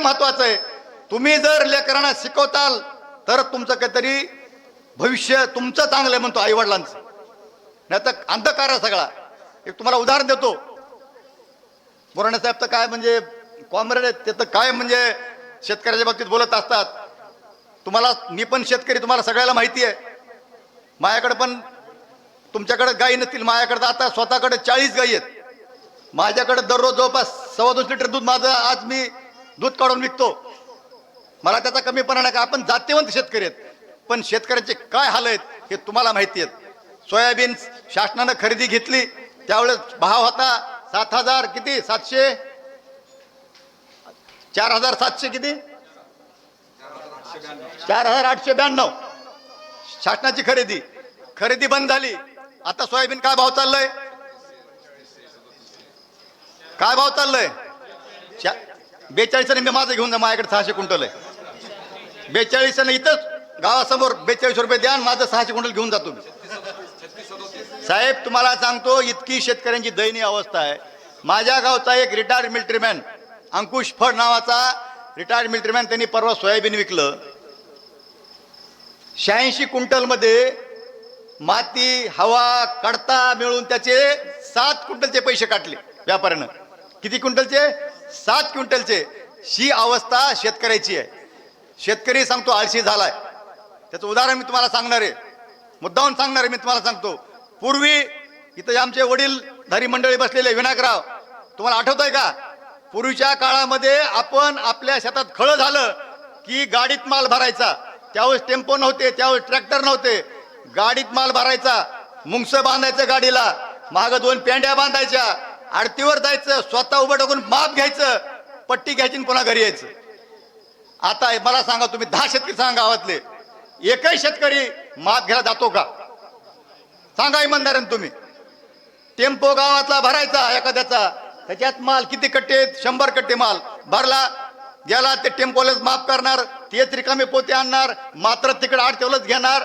शिक्षण महत्वाचं आहे. तुम्ही जर लेकरांना शिकवताल तर तुमचं काहीतरी भविष्य तुमचं चांगलं आहे म्हणतो आई वडिलांचं नाही तर अंधकार आहे सगळा. एक तुम्हाला उदाहरण देतो. बोराणे साहेब तर काय म्हणजे कॉम्रेड आहेत ते तर काय म्हणजे शेतकऱ्याच्या बाबतीत बोलत असतात. तुम्हाला मी पण शेतकरी तुम्हाला सगळ्याला माहिती आहे. माझ्याकडे पण तुमच्याकडे गाई नसतील माझ्याकडे तर आता स्वतःकडे चाळीस गाई आहेत. माझ्याकडे दररोज जवळपास सव्वा दोन लिटर दूध माझं आज मी दूध काढून विकतो. मला त्याचा कमीपणा नाही का आपण जातीवंत शेतकरी आहेत. पण शेतकऱ्यांचे काय हाल आहेत हे तुम्हाला माहिती आहेत. सोयाबीन शासनानं खरेदी घेतली त्यावेळेस भाव होता सात हजार किती? सातशे? चार हजार सातशे किती? चार हजार आठशे ब्याण्णव. शासनाची खरेदी. खरेदी बंद झाली. आता सोयाबीन काय भाव चाललंय? काय भाव चाललंय? बेचाळीस मी माझं घेऊन जा माझ्याकडे सहाशे क्विंटल आहे. बेचाळीसाने इथंच गावासमोर बेचाळीस रुपये द्या आणि माझं सहाशे क्विंटल घेऊन जातो मी साहेब तुम्हाला सांगतो इतकी शेतकऱ्यांची दयनीय अवस्था आहे. माझ्या गावचा एक रिटायर्ड मिलिटरीमॅन अंकुश फड नावाचा रिटायर्ड मिलिटरीमॅन त्यांनी परवा सोयाबीन विकलं. शहाऐंशी क्विंटलमध्ये माती हवा कडता मिळून त्याचे सात क्विंटलचे पैसे काटले व्यापाऱ्यानं. किती क्विंटलचे? सात क्विंटलचे. ही अवस्था शेतकऱ्याची आहे. शेतकरी सांगतो आळशी झालाय. त्याचं उदाहरण मी तुम्हाला सांगणार आहे. मुद्दाहून सांगणार आहे मी तुम्हाला सांगतो. पूर्वी इथं आमचे वडीलधारी मंडळी बसलेले विनायकराव. तुम्हाला आठवत आहे का? पूर्वीच्या काळामध्ये आपण आपल्या शेतात खळं झालं की गाडीत माल भरायचा. त्यावेळेस टेम्पो नव्हते त्यावेळेस ट्रॅक्टर नव्हते. गाडीत माल भरायचा. मुंगस बांधायचं गाडीला. मागं दोन पेंड्या बांधायच्या. आडतीवर जायचं स्वतः उभं टाकून माप घ्यायचं पट्टी घ्यायची आणि पुन्हा घरी यायचं. आता मला सांगा तुम्ही दहा शेतकरी सांगा गावातले. एकही शेतकरी माप घ्यायला जातो का? सांगा इमानदाराने तुम्ही. टेम्पो गावातला भरायचा एखाद्याचा त्याच्यात माल किती कट्टे आहेत? शंभर कट्टे माल भरला गेला ते टेम्पोलाच माफ करणार तेच रिकामे पोते आणणार मात्र तिकडे आडतेवलंच घेणार.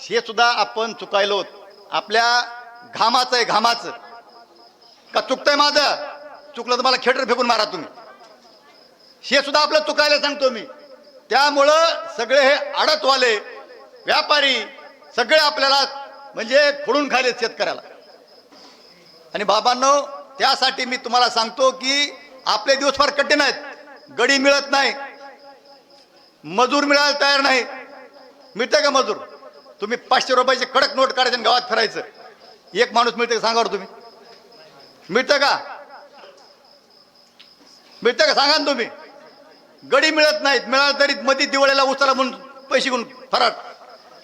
हे सुद्धा आपण चुकायलो आपल्या घामाचं आहे घामाचं. का चुकतंय माझं? चुकलं तर मला खेटर फेकून मारा तुम्ही. हे सुद्धा आपलं चुकायला सांगतो मी. त्यामुळं सगळे हे आडतवाले व्यापारी सगळे आपल्याला म्हणजे फोडून खायले शेतकऱ्याला. आणि बाबांनो त्यासाठी मी तुम्हाला सांगतो की आपले दिवस फार कठीण आहेत. गडी मिळत नाही. मजूर मिळायला तयार नाही. मिळते का मजूर? तुम्ही पाचशे रुपयाचे कडक नोट काढायचे आणि गावात फिरायचं. एक माणूस मिळते का सांगावर तुम्ही? मिळतं का? मिळतं का? सांगा ना तुम्ही. गडी मिळत नाहीत. मिळालं तरी मध्ये दिवाळीला उचला म्हणून पैसे घेऊन फराट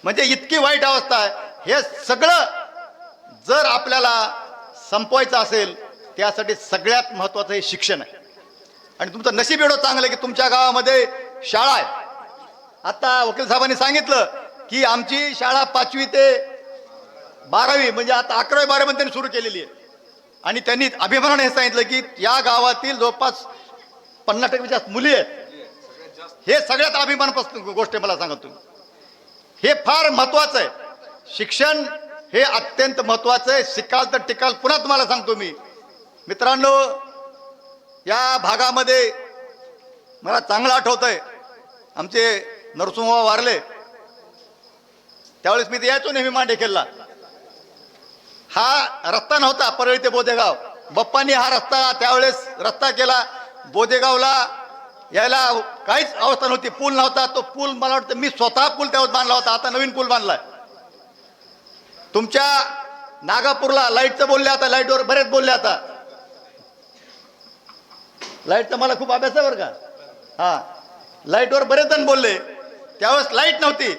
म्हणजे इतकी वाईट अवस्था आहे. हे सगळं जर आपल्याला संपवायचं असेल त्यासाठी सगळ्यात महत्वाचं हे शिक्षण आहे. आणि तुमचं नशीब एवढं चांगलं आहे की तुमच्या गावामध्ये शाळा आहे. आता वकील साहेबांनी सांगितलं की आमची शाळा पाचवी ते बारावी म्हणजे आता अकरावी बारावी त्यांनी सुरू केलेली आहे. आणि त्यांनी अभिमानाने हे सांगितलं की या गावातील जवळपास पन्नास टक्के जास्त मुली आहेत. हे सगळ्यात अभिमान गोष्ट मला सांगा तुम्ही. हे फार महत्वाचं आहे. शिक्षण हे अत्यंत महत्वाचं आहे. शिकाल तर टिकाल पुन्हा तुम्हाला सांगतो मी. मित्रांनो या भागामध्ये मला चांगलं आठवत आहे आमचे नरसिंह वारले. त्यावेळेस मी ते यायचो नेहमी मांडेखेलला हा रस्ता नव्हता परळी ते बोदेगाव. बप्पांनी हा रस्ता त्यावेळेस रस्ता केला. बोदेगावला यायला काहीच अवस्था नव्हती पूल नव्हता. तो पूल मला वाटतं मी स्वतः पूल त्यावेळेस बांधला होता आता नवीन पूल बांधलाय तुमच्या नागापूरला लाईटचं बोलले आता लाईटवर बरेच बोलले आता. लाईटचा मला खूप अभ्यास आहे बरं का? हा. लाईटवर बरेच जण बोलले. त्यावेळेस लाइट नव्हती.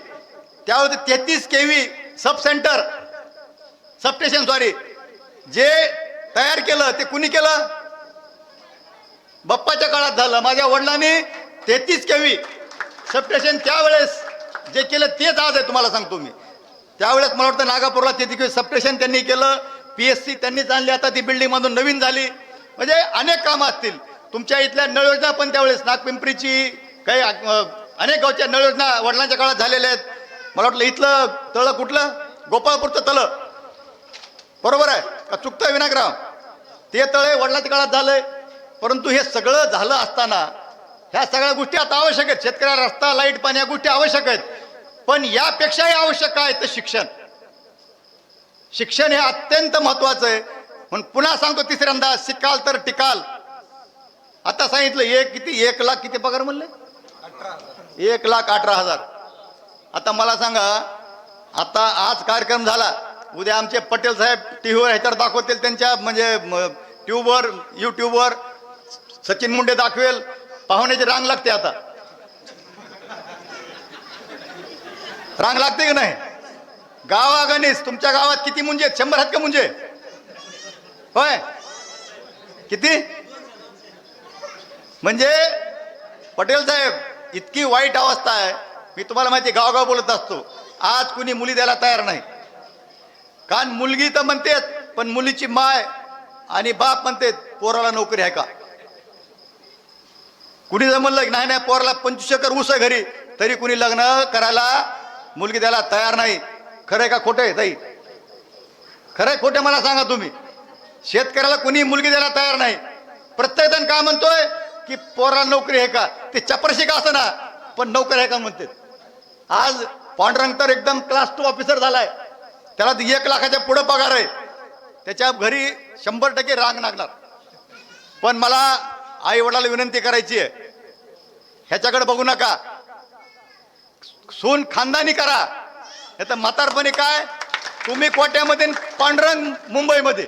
त्यावेळेस तेहतीस K V sub centre substation sorry जे तयार केलं ते कुणी केलं? बाप्पाच्या काळात झालं. माझ्या वडिलांनी तेहतीस केवी. सबस्टेशन त्यावेळेस जे केलं तेच आज आहे तुम्हाला सांगतो मी. त्यावेळेस मला वाटतं नागापूरला तेहतीस सबस्टेशन त्यांनी केलं. पी एस सी त्यांनीच आणली. आता ती बिल्डिंगमधून नवीन झाली. म्हणजे अनेक कामं असतील. तुमच्या इथल्या नळ योजना पण त्यावेळेस नागपिंपरीची काही अनेक गावच्या नळ योजना वडिलांच्या काळात झालेल्या आहेत. मला वाटलं इथलं तळं कुठलं? गोपाळपूरचं तळं. बरोबर आहे? का चुकतंय विनायकराव? ते तळे वडला काळात झालंय. परंतु हे सगळं झालं असताना ह्या सगळ्या गोष्टी आता आवश्यक आहेत. शेतकऱ्याला रस्ता लाइट पाणी या गोष्टी आवश्यक आहेत. पण यापेक्षाही आवश्यक काय तर शिक्षण. शिक्षण हे अत्यंत महत्वाचं आहे. म्हणून पुन्हा सांगतो तिसऱ्यांदा शिकाल तर टिकाल. आता सांगितलं एक किती एक लाख किती पगार म्हणले? एक लाख अठरा हजार. आता मला सांगा आता आज कार्यक्रम झाला. उद्या आमचे पटेल साहेब टी व्हीवर ह्याच्यावर दाखवतील त्यांच्या म्हणजे ट्यूबवर यूट्यूबवर सचिन मुंडे दाखवेल. पाहुण्याची रांग लागते आता. रांग लागते की नाही? गावागणीस तुमच्या गावात किती मुंजे आहेत? शंभर आहेत का मुंजे? होय? किती? म्हणजे पटेल साहेब इतकी वाईट अवस्था आहे. मी तुम्हाला माहिती गावगाव बोलत असतो. आज कुणी मुली द्यायला तयार नाही. कारण मुलगी तर म्हणतेत पण मुलीची माय आणि बाप म्हणतेत पोराला नोकरी आहे का? कुणी जर म्हणलं की नाही नाही पोराला पंचवीस एकर ऊस आहे घरी तरी कुणी लग्न करायला मुलगी द्यायला तयार नाही. खरं आहे का खोटं आहे ताई? खरंय खोटे मला सांगा तुम्ही. शेतकऱ्याला कुणी मुलगी द्यायला तयार नाही. प्रत्येक जण काय म्हणतोय की पोराला नोकरी आहे का? ते चपरशी का असं ना पण नोकरी आहे का? म्हणते आज पांडुरंग तर एकदम क्लास टू ऑफिसर झालाय. त्याला एक लाखाच्या पुढे पगार आहे. त्याच्या घरी शंभर टक्के रांग लागणार. पण मला आई वडिलाला विनंती करायची आहे. ह्याच्याकडे बघू नका. सून खानदानी करा. नाही तर म्हातारपणी काय? तुम्ही कोट्यामध्ये पांडुरंग मुंबईमध्ये.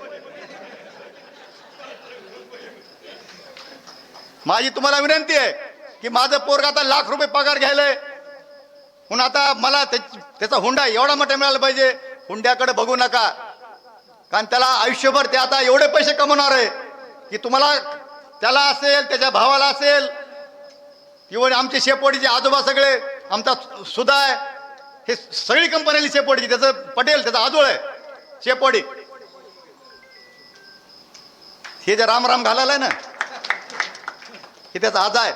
माझी तुम्हाला विनंती आहे की माझं पोरग आता लाख रुपये पगार घ्यायलंय. पण आता मला त्याचा हुंडा एवढा मोठा मिळाला पाहिजे. हुंड्याकडे बघू नका. कारण त्याला आयुष्यभर ते आता एवढे पैसे कमवणार आहे की तुम्हाला त्याला असेल त्याच्या भावाला असेल इव्हन आमचे शेपोडीचे आजोबा सगळे आमचा सुधा आहे हे सगळी कंपनीली शेपोडीची त्याचं पटेल त्याचा आजोळ आहे शेपोडी हे जे राम राम घालायला आहे ना हे त्याचा आज आहे.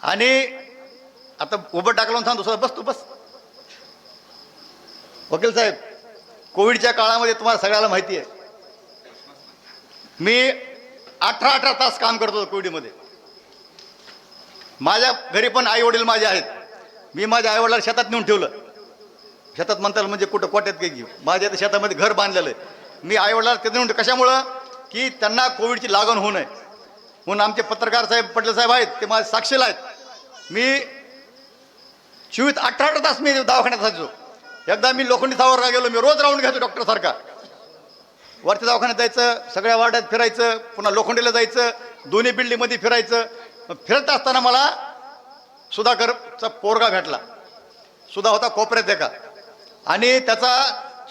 आणि आता उभं टाकलं सांगतो बस तू बस. वकील साहेब कोविडच्या काळामध्ये तुम्हाला सगळ्याला माहिती आहे. मी अठरा अठरा तास काम करत होतो कोविडमध्ये. माझ्या घरी पण आई वडील माझे आहेत. मी माझ्या आई वडिलांना शेतात नेऊन ठेवलं. शेतात म्हणताल म्हणजे कुठं कोट्यात काही माझ्या इथं शेतामध्ये घर बांधलेलं आहे. मी आई वडिलांना तिथे नेऊन कशामुळं? की त्यांना कोविडची लागण होऊ नये. म्हणून आमचे पत्रकार साहेब पटेल साहेब आहेत ते माझे साक्षीला आहेत. मी चोवीस अठरा अठरा तास मी दवाखान्यात असायचो एकदा मी लोखंडी सावरला गेलो मी रोज राऊंड घ्यायचो डॉक्टर सारखा. वरच्या दवाखान्यात जायचं सगळ्या वार्डात फिरायचं पुन्हा लोखंडीला जायचं दोन्ही बिल्डिंगमध्ये फिरायचं. फिरत असताना मला सुधाकरचा पोरगा भेटला. सुधा होता कोपऱ्यात एका. आणि त्याचा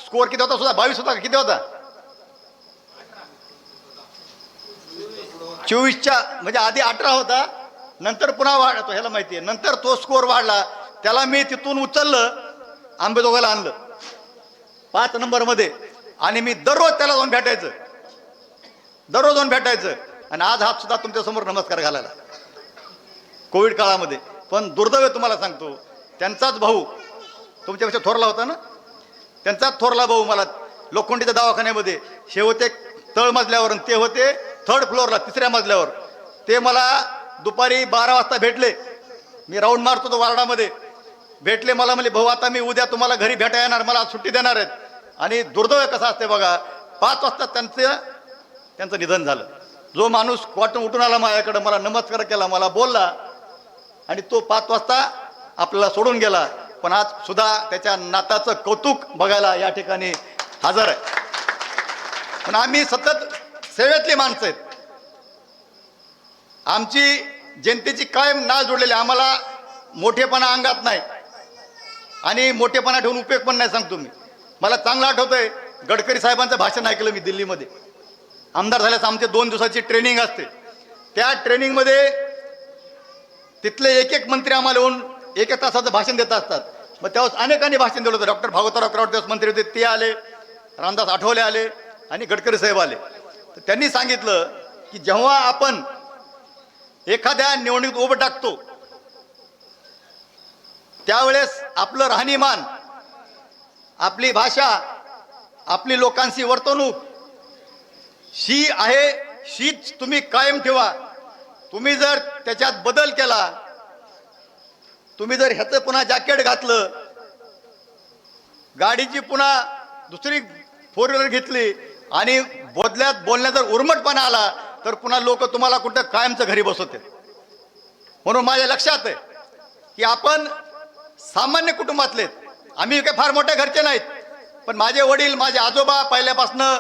स्कोअर किती होता सुद्धा बावीस होता किती होता? चोवीसच्या म्हणजे आधी अठरा होता. नंतर पुन्हा वाढतो ह्याला माहिती आहे. नंतर तो स्कोअर वाढला. त्याला मी तिथून उचललं. आंबेजोगाला आणलं. पाच नंबरमध्ये. आणि मी दररोज त्याला जाऊन भेटायचं. दररोज जाऊन भेटायचं. आणि आज हात सुद्धा तुमच्यासमोर नमस्कार घालायला. कोविड काळामध्ये. पण दुर्दैव तुम्हाला सांगतो त्यांचाच भाऊ तुमच्यापेक्षा थोरला होता ना? त्यांचाच थोरला भाऊ मला लोखंडीच्या दवाखान्यामध्ये. हे होते तळ मजल्यावर ते होते थर्ड फ्लोअरला तिसऱ्या मजल्यावर. ते मला दुपारी बारा वाजता भेटले. मी राऊंड मारतो तो वार्डामध्ये. भेटले मला म्हणले भाऊ आता मी उद्या तुम्हाला घरी भेटा येणार मला सुट्टी देणार आहेत. आणि दुर्दैव कसं असते बघा पाच वाजता त्यांचं त्यांचं निधन झालं. जो माणूस क्वाटून उठून आला माझ्याकडे मला नमस्कार केला मला बोलला आणि तो पाच वाजता आपल्याला सोडून गेला. पण आज सुद्धा त्याच्या नाताचं कौतुक बघायला या ठिकाणी हजर आहे. पण आम्ही सतत सेवेतली माणसं आहेत. आमची जनतेची कायम ना जोडलेली आहे. आम्हाला मोठेपणा अंगात नाही. आणि मोठेपणा ठेवून उपयोग पण नाही सांगतो मी. मला चांगलं आठवतंय गडकरी साहेबांचं भाषण ऐकलं मी दिल्लीमध्ये. आमदार झाल्यास आमचे दोन दिवसाची ट्रेनिंग असते. त्या ट्रेनिंगमध्ये तिथले एक एक मंत्री आम्हाला येऊन एक एक तासाचं भाषण देत असतात. मग त्यावेळेस अनेकांनी भाषण दिलं होतं. डॉक्टर भागवतराव कराड दिवस मंत्री होते ते आले. रामदास आठवले आले आणि गडकरी साहेब आले. तर त्यांनी सांगितलं की जेव्हा आपण एखाद्या निवडणुकीत उभं टाकतो त्यावेळेस आपलं राहणीमान आपली भाषा आपली लोकांशी वर्तणूक शी आहे शीच तुम्ही कायम ठेवा. तुम्ही जर त्याच्यात बदल केला तुम्ही जर ह्याचं पुन्हा जॅकेट घातलं गाडीची पुन्हा दुसरी फोर व्हीलर घेतली आणि बोदल्यात बोलण्यात जर उर्मटपणा आला तर पुन्हा लोक तुम्हाला कुठं कायमचं घरी बसवते म्हणून माझ्या लक्षात आहे की आपण सामान्य कुटुंबातले आम्ही काही फार मोठ्या घरचे नाहीत. पण माझे वडील माझे आजोबा पहिल्यापासनं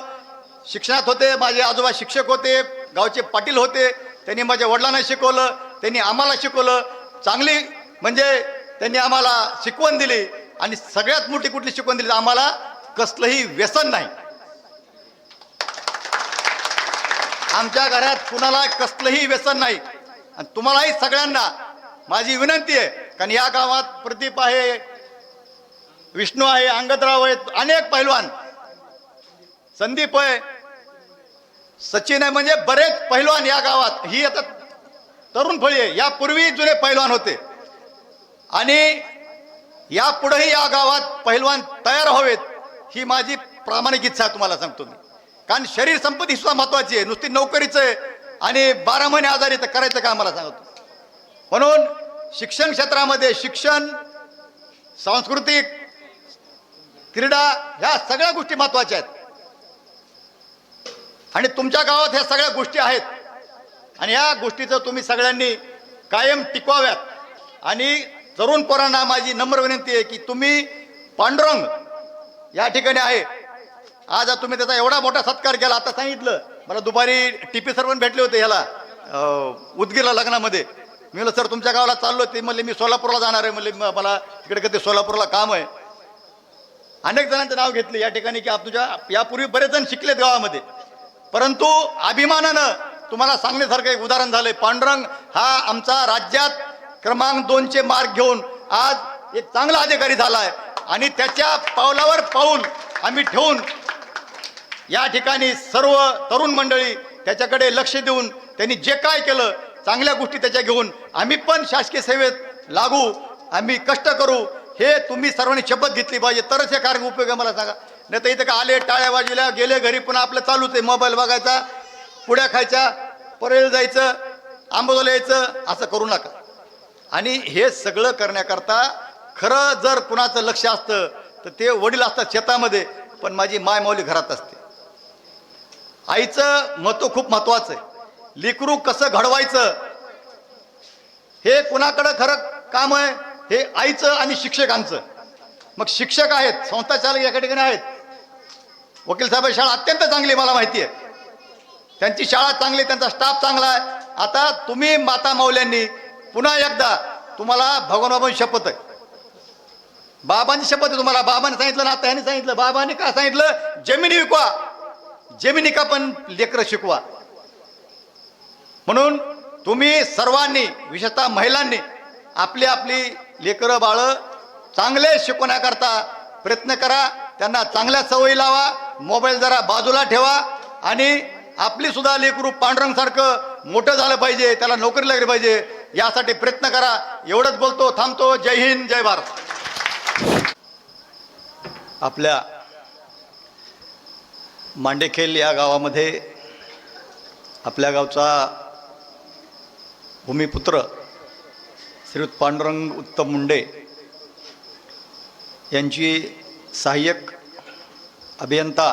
शिक्षणात होते माझे आजोबा शिक्षक होते गावचे पाटील होते. त्यांनी माझ्या वडिलांना शिकवलं त्यांनी आम्हाला शिकवलं. चांगली म्हणजे त्यांनी आम्हाला शिकवण दिली आणि सगळ्यात मोठी कुठली शिकवण दिली आम्हाला कसलंही व्यसन नाही. आमच्या घरात कुणाला कसलंही व्यसन नाही. आणि तुम्हालाही सगळ्यांना माझी विनंती आहे कारण या गावात प्रदीप आहे विष्णू आहे अंगदराव आहेत अनेक पैलवान. संदीप आहे सचिन आहे म्हणजे बरेच पैलवान या गावात. ही आता तरुण फळी आहे. यापूर्वी जुने पैलवान होते. आणि यापुढेही या गावात पैलवान तयार व्हावेत ही माझी प्रामाणिक इच्छा तुम्हाला सांगतो मी. कारण शरीर संपत्ती सुद्धा महत्वाची आहे. नुसती नोकरीचं आहे आणि बारा महिने आजारी तर करायचं काय मला सांगतो म्हणून शिक्षण क्षेत्रामध्ये शिक्षण सांस्कृतिक क्रीडा ह्या सगळ्या गोष्टी महत्त्वाच्या आहेत. आणि तुमच्या गावात ह्या सगळ्या गोष्टी आहेत. आणि ह्या गोष्टीचं तुम्ही सगळ्यांनी कायम टिकवाव्यात. आणि तरुण पोरांना माझी नम्र विनंती आहे की तुम्ही पांडुरंग या ठिकाणी आहे. आज तुम्ही त्याचा एवढा मोठा सत्कार केला आता सांगितलं. मला दुपारी टीपी सर पण भेटले होते ह्याला उदगीरला लग्नामध्ये. मी म्हणलं सर तुमच्या गावाला चाललो ते. म्हणले मी सोलापूरला जाणार आहे. म्हणले मला तिकडे कधी सोलापूरला काम आहे. अनेक जणांचं नाव घेतले या ठिकाणी की आप तुझ्या यापूर्वी बरेच जण शिकलेत गावामध्ये. परंतु अभिमानानं तुम्हाला सांगण्यासारखं एक उदाहरण झालंय. पांडुरंग हा आमचा राज्यात क्रमांक दोनचे मार्क घेऊन आज एक चांगला अधिकारी झालाय. आणि त्याच्या पावलावर पाऊल आम्ही ठेवून या ठिकाणी सर्व तरुण मंडळी त्याच्याकडे लक्ष देऊन त्यांनी जे काय केलं चांगल्या गोष्टी त्याच्या घेऊन आम्ही पण शासकीय सेवेत लागू आम्ही कष्ट करू हे तुम्ही सर्वांनी शपथ घेतली पाहिजे. तरच हे कार्य उपयोग आहे मला सांगा. नाही तर इथं का आले टाळ्या वाजविल्या गेले घरी पुन्हा आपलं चालूच आहे मोबाईल बघायचा पुड्या खायच्या परेल जायचं आंबोला यायचं असं करू नका. आणि हे सगळं करण्याकरता खरं जर कुणाचं लक्ष असतं तर ते वडील असतात शेतामध्ये पण माझी मायमाऊली घरात असते. आईचं महत्त्व खूप महत्त्वाचं आहे. लिकरू कसं घडवायचं? हे कुणाकडं खरं काम आहे? हे आईचं आणि शिक्षकांचं. मग शिक्षक आहेत संस्था चालक या ठिकाणी आहेत. वकील साहेब शाळा अत्यंत चांगली मला माहिती आहे. त्यांची शाळा चांगली त्यांचा स्टाफ चांगला आहे. आता तुम्ही माता माऊल्यांनी पुन्हा एकदा तुम्हाला भगवान बाबांची शपथ आहे. बाबांची शपथ आहे तुम्हाला. बाबांनी सांगितलं ना आता सांगितलं बाबांनी काय सांगितलं? जमिनी विकवा. जमिनी का पण लेकरं शिकवा. म्हणून तुम्ही सर्वांनी विशेषतः महिलांनी आपली आपली लेकरं बाळं चांगले शिकवण्याकरता प्रयत्न करा. त्यांना चांगल्या सवयी लावा. मोबाईल जरा बाजूला ठेवा. आणि आपली सुद्धा लेकरू पांडुरंगसारखं मोठं झालं पाहिजे त्याला नोकरी लागली पाहिजे यासाठी प्रयत्न करा. एवढंच बोलतो थांबतो. जय हिंद जय भारत. आपल्या मांडेखेल या गावामध्ये आपल्या गावचा भूमिपुत्र श्रीयुत पांडुरंग उत्तम मुंडे यांची सहाय्यक अभियंता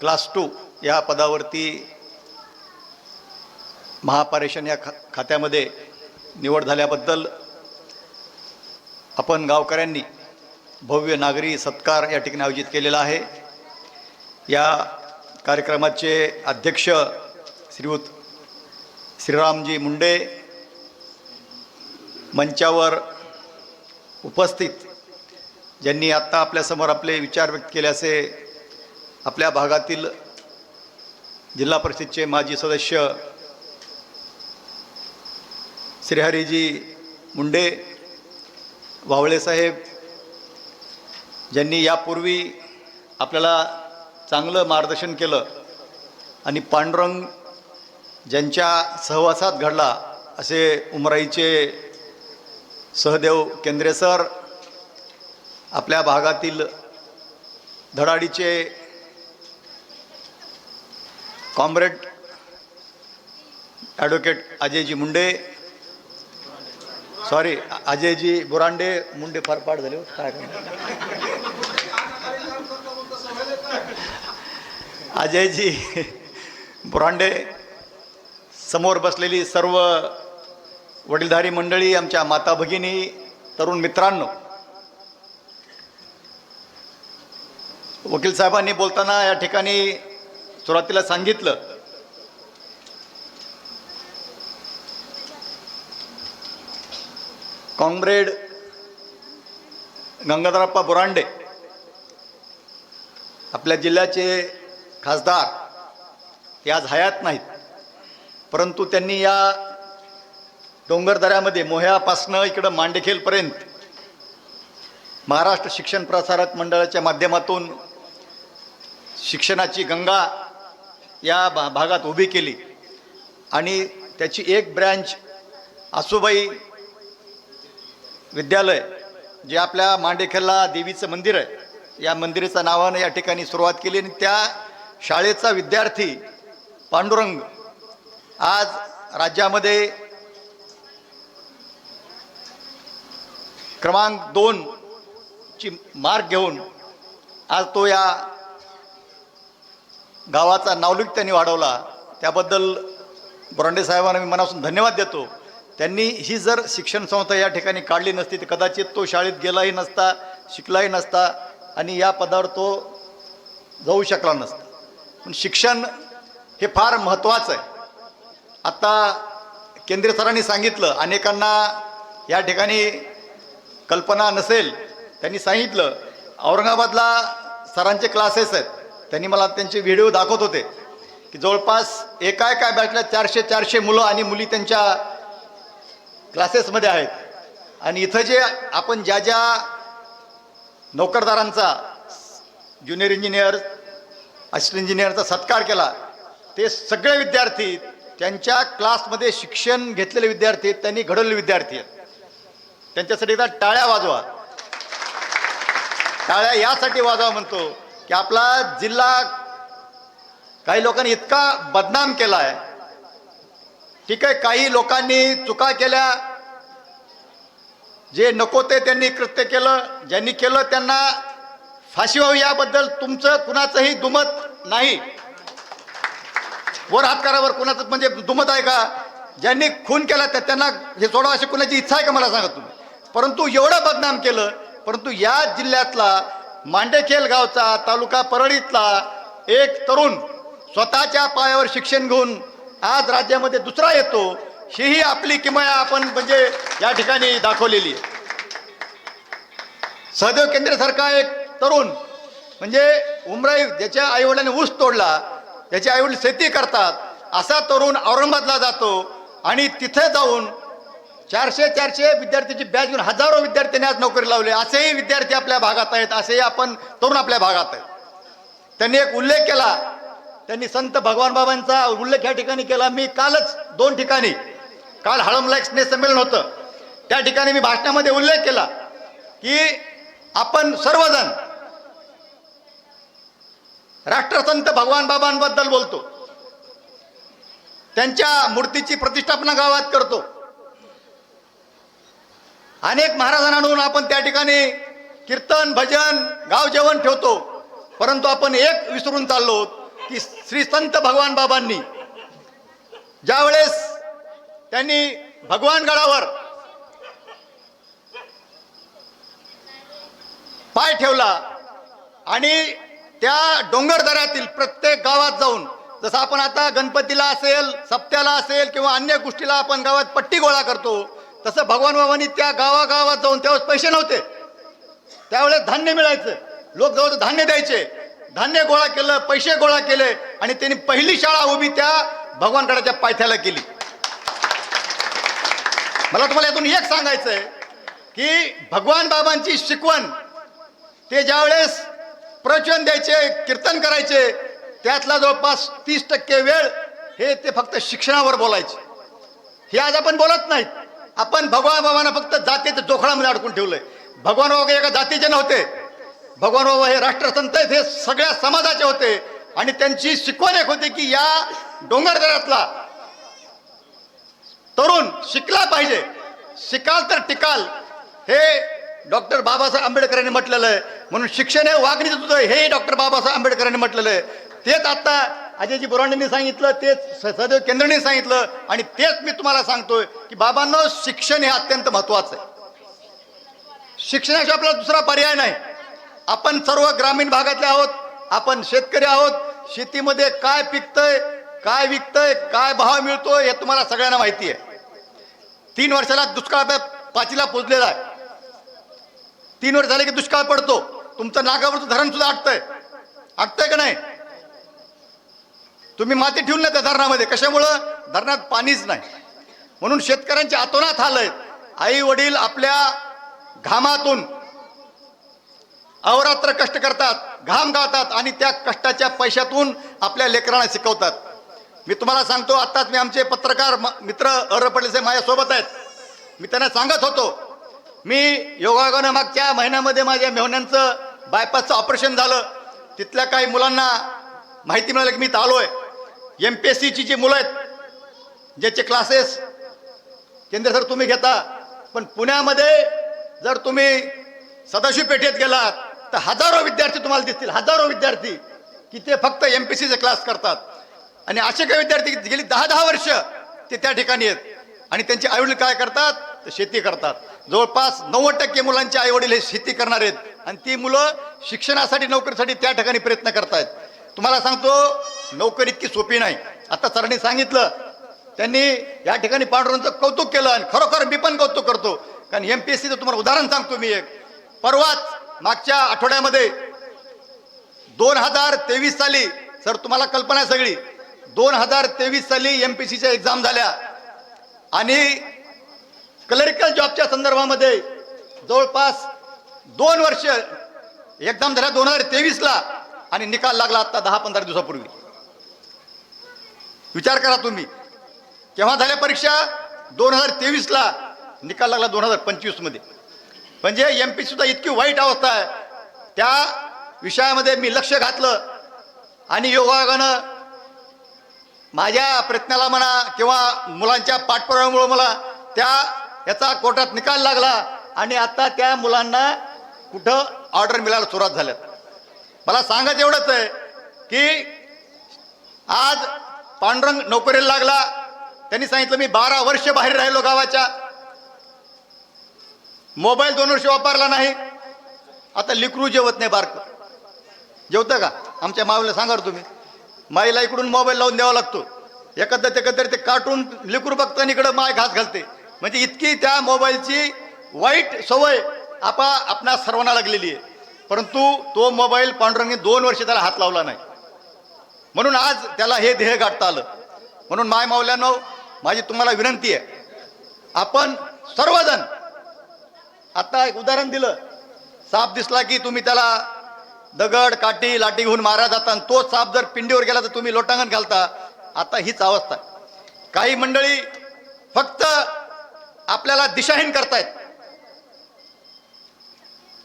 क्लास टू या पदावरती महापारेषण या खा खात्यामध्ये निवड झाल्याबद्दल आपण गावकऱ्यांनी भव्य नागरी सत्कार या ठिकाणी आयोजित केलेला आहे. या कार्यक्रमाचे अध्यक्ष श्रीयुत श्रीरामजी मुंडे मंचावर उपस्थित ज्यांनी आत्ता आपल्यासमोर आपले विचार व्यक्त केले असे आपल्या भागातील जिल्हा परिषदचे माजी सदस्य श्रीहरीजी मुंडे वावळेसाहेब ज्यांनी यापूर्वी आपल्याला चांगलं मार्गदर्शन केलं आणि पांडुरंग ज्यांच्या सहवासात घडला असे उमराईचे सहदेव केंद्रे सर आपल्या भागातील धडाडीचे comrade advocate Ajayji Munde sorry Ajayji Burande Munde फार पाठ झाले हो, काय अजयजी बुरांडे समोर बसलेली सर्व वडीलधारी मंडळी आमच्या माता भगिनी तरुण मित्रांनो वकील साहेबांनी बोलताना या ठिकाणी सुरुवातीला सांगितलं कॉम्रेड गंगाधरप्पा बुरांडे आपल्या जिल्ह्याचे खासदार ते आज हयात नाहीत. परंतु त्यांनी या डोंगरदऱ्यामध्ये मोह्यापासनं इकडं मांडेखेलपर्यंत महाराष्ट्र शिक्षण प्रसारक मंडळाच्या माध्यमातून शिक्षणाची गंगा या भा भागात उभी केली. आणि त्याची एक ब्रँच आसूबाई विद्यालय जे आपल्या मांडेखेलला देवीचं मंदिर आहे या मंदिराच्या नावानं या ठिकाणी सुरुवात केली. आणि त्या शाळेचा विद्यार्थी पांडुरंग आज राज्यामध्ये क्रमांक दोन ची मार्क घेऊन आज तो या गावाचा नावलिक त्यांनी वाढवला. त्याबद्दल बोरांडे साहेबांना मी मनापासून धन्यवाद देतो. त्यांनी ही जर शिक्षण संस्था या ठिकाणी काढली नसती तर कदाचित तो शाळेत गेलाही नसता शिकलाही नसता आणि या पदावर तो जाऊ शकला नसता. पण शिक्षण हे फार महत्त्वाचं आहे. आत्ता केंद्रीय सरांनी सांगितलं अनेकांना या ठिकाणी कल्पना नसेल त्यांनी सांगितलं औरंगाबादला सरांचे क्लासेस आहेत. त्यांनी मला त्यांचे व्हिडिओ दाखवत होते. की जवळपास एका एका बॅचला चारशे चारशे मुलं आणि मुली त्यांच्या क्लासेसमध्ये आहेत. आणि इथं जे आपण ज्या ज्या नोकरदारांचा ज्युनियर इंजिनियर असिस्टंट इंजिनियरचा सत्कार केला ते सगळे विद्यार्थी त्यांच्या क्लासमध्ये शिक्षण घेतलेले विद्यार्थी आहेत त्यांनी घडवलेले विद्यार्थी आहेत. त्यांच्यासाठी एकदा टाळ्या वाजवा. टाळ्या यासाठी वाजवा म्हणतो की आपला जिल्हा काही लोकांनी इतका बदनाम केला आहे ठीक आहे काही लोकांनी चुका केल्या. जे नको ते त्यांनी कृत्य केलं ज्यांनी केलं त्यांना फाशी व्हावी याबद्दल तुमचं कुणाचंही दुमत नाही. वर हात करावर म्हणजे दुमत आहे का? ज्यांनी खून केला त्या त्यांना हे सोडा अशी कुणाची इच्छा आहे का मला सांगा तुम्ही? परंतु एवढं बदनाम केलं परंतु या जिल्ह्यातला मांडेखेल गावचा तालुका परळीतला एक तरुण स्वतःच्या पायावर शिक्षण घेऊन आज राज्यामध्ये दुसरा येतो हीही आपली किमया आपण म्हणजे या ठिकाणी दाखवलेली आहे. सहदेव सरकार एक तरुण म्हणजे उमराई ज्याच्या आईवडिलांनी ऊस तोडला त्याचे आईवडील शेती करतात. असा तरुण औरंगाबादला जातो आणि तिथे जाऊन चारशे चारशे विद्यार्थ्याची बॅच घेऊन हजारो विद्यार्थ्यांनी आज नोकरी लावली. असेही विद्यार्थी आपल्या भागात आहेत असेही आपण तरुण आपल्या भागात आहेत. त्यांनी एक उल्लेख केला. त्यांनी संत भगवान बाबांचा उल्लेख या ठिकाणी केला. मी कालच दोन ठिकाणी काल हळमला एक स्नेह संमेलन होतं. त्या ठिकाणी मी भाषणामध्ये उल्लेख केला की आपण सर्वजण राष्ट्रसंत भगवान बाबांबद्दल बोलतो. त्यांच्या मूर्तीची प्रतिष्ठापना गावात करतो. अनेक महाराजांकडून आपण त्या ठिकाणी कीर्तन भजन गाव जेवण ठेवतो. परंतु आपण एक विसरून चाललो की श्री संत भगवान बाबांनी ज्यावेळेस त्यांनी भगवान गडावर पाय ठेवला आणि त्या डोंगर दऱ्यातील प्रत्येक गावात जाऊन जसं आपण आता गणपतीला असेल सप्त्याला असेल किंवा अन्य गोष्टीला आपण गावात पट्टी गोळा करतो तसं भगवान बाबांनी त्या गावागावात जाऊन त्यावेळेस पैसे नव्हते. त्यावेळेस धान्य मिळायचं. लोक जवळ धान्य द्यायचे. धान्य गोळा केलं पैसे गोळा केले आणि त्यांनी पहिली शाळा उभी त्या भगवानगडाच्या पायथ्याला केली. मला तुम्हाला यातून एक सांगायचं आहे की भगवान बाबांची शिकवण ते ज्यावेळेस प्रवचन द्यायचे कीर्तन करायचे त्यातला जवळपास तीस टक्के वेळ हे ते फक्त शिक्षणावर बोलायचे. हे आज आपण बोलत नाहीत. आपण भगवान बाबांना फक्त जातीचं जोखडामध्ये अडकून ठेवलंय. भगवान बाबा एका जातीचे नव्हते. भगवान बाबा हे राष्ट्रसंत आहेत हे सगळ्या समाजाचे होते. आणि त्यांची शिकवण एक होती की या डोंगरदऱ्यातला तरुण शिकला पाहिजे. शिकाल तर टिकाल. हे डॉक्टर बाबासाहेब आंबेडकरांनी म्हटलेलं आहे. म्हणून शिक्षण हे वागणीचं तुझं हे डॉक्टर बाबासाहेब आंबेडकरांनी म्हटलेलं आहे. तेच आता अजयजी बोरांडेंनी सांगितलं तेच सदैव केंद्रांनी सांगितलं आणि तेच मी तुम्हाला सांगतोय की बाबांनो शिक्षण हे अत्यंत महत्वाचं आहे. शिक्षणाशिवाय आपल्याला दुसरा पर्याय नाही. आपण सर्व ग्रामीण भागातले आहोत आपण शेतकरी आहोत शेतीमध्ये काय पिकतंय काय विकतंय काय भाव मिळतोय हे तुम्हाला सगळ्यांना माहिती आहे. तीन वर्षाला दुष्काळ पाचीला पोचलेला आहे. तीन वर्ष झाले की दुष्काळ पडतो. तुमचं नागावरचं धरण सुद्धा आटतंय. आटतंय का नाही? तुम्ही माती ठेवून नाही त्या धरणामध्ये. कशामुळं? धरणात पाणीच नाही. म्हणून शेतकऱ्यांचे आतोनात हाल आई वडील आपल्या घामातून अवरात्र कष्ट करतात घाम गाळतात आणि त्या कष्टाच्या पैशातून आपल्या लेकरांना शिकवतात. मी तुम्हाला सांगतो आत्ताच मी आमचे पत्रकार म- मित्र अरपडलेचे माझ्यासोबत आहेत. मी त्यांना सांगत होतो मी योगायोगानं मागच्या महिन्यामध्ये माझ्या मेहण्यांचं बायपासचं ऑपरेशन झालं. तिथल्या काही मुलांना माहिती मिळाली की मी आलो आहे एम पी एस सीची जी मुलं आहेत ज्याचे क्लासेस केंद्र सर तुम्ही घेता पण पुण्यामध्ये जर तुम्ही सदाशिव पेठेत गेलात तर हजारो विद्यार्थी तुम्हाला दिसतील हजारो विद्यार्थी की ते फक्त एम पी सीचे क्लास करतात. आणि असे काही विद्यार्थी गेली दहा दहा वर्ष ते त्या ठिकाणी आहेत. आणि त्यांचे आईवडील काय करतात? तर शेती करतात. जवळपास नव्वद टक्के मुलांचे आईवडील हे शेती करणार आहेत. आणि ती मुलं शिक्षणासाठी नोकरीसाठी त्या ठिकाणी प्रयत्न करतायत. तुम्हाला सांगतो नोकरी इतकी सोपी नाही. आता सरांनी सांगितलं त्यांनी या ठिकाणी पांडुरंगचं कौतुक केलं आणि खरोखर मी पण कौतुक करतो. कारण एम पी एस सीचं तुम्हाला उदाहरण सांगतो मी एक. परवाच मागच्या आठवड्यामध्ये दोन हजार तेवीस साली सर तुम्हाला कल्पना आहे सगळी दोन हजार तेवीस साली एम पी सीच्या एक्झाम झाल्या. आणि क्लरिकल जॉबच्या संदर्भामध्ये जवळपास दोन वर्ष एक्झाम झाल्या दोन हजार तेवीसला आणि निकाल लागला आता दहा पंधरा दिवसापूर्वी. विचार करा तुम्ही. केव्हा झाल्या परीक्षा? दोन हजार तेवीसला. निकाल लागला दोन हजार पंचवीसमध्ये. म्हणजे एम पी सुद्धा इतकी वाईट अवस्था आहे. त्या विषयामध्ये मी लक्ष घातलं आणि योगायोगानं माझ्या प्रयत्नाला म्हणा किंवा मुलांच्या पाठपुराव्यामुळं मला त्या याचा कोर्टात निकाल लागला आणि आता त्या मुलांना कुठं ऑर्डर मिळायला सुरुवात झाल्यात मला सांगायचं एवढंच आहे की आज पांडुरंग नोकरीला लागला. त्यांनी सांगितलं मी बारा वर्ष बाहेर राहिलो गावाच्या. मोबाईल दोन वर्ष वापरला नाही. आता लिकरू जेवत नाही बारक. जेवतं का? आमच्या मावेला सांगा तुम्ही. माईला इकडून मोबाईल लावून द्यावा लागतो. एकंदर एकत्र ते कार्टून लिकरू बघतं इकडं माय घास घालते. म्हणजे इतकी त्या मोबाईलची वाईट सवय आपा आपणा सर्वांना लागलेली आहे. परंतु तो मोबाईल पांडुरंगने दोन वर्ष त्याला हात लावला नाही. म्हणून आज त्याला हे ध्येय गाठता आलं. म्हणून माय मावल्यानो माझी तुम्हाला विनंती आहे. आपण सर्वजण आता एक उदाहरण दिलं. साप दिसला की तुम्ही त्याला दगड काठी लाठी घेऊन मारा जाता आणि तो साप जर पिंडीवर गेला तर तुम्ही लोटांगण घालता. आता हीच अवस्था. काही मंडळी फक्त आपल्याला दिशाहीन करतायत.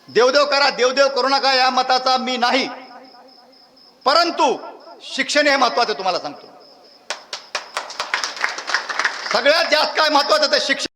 देवदेव करा देवदेव करू नका या मताचा मी नाही. परंतु शिक्षण हे महत्वाचं तुम्हाला सांगतो. सगळ्यात जास्त काय महत्वाचं ते शिक्षण.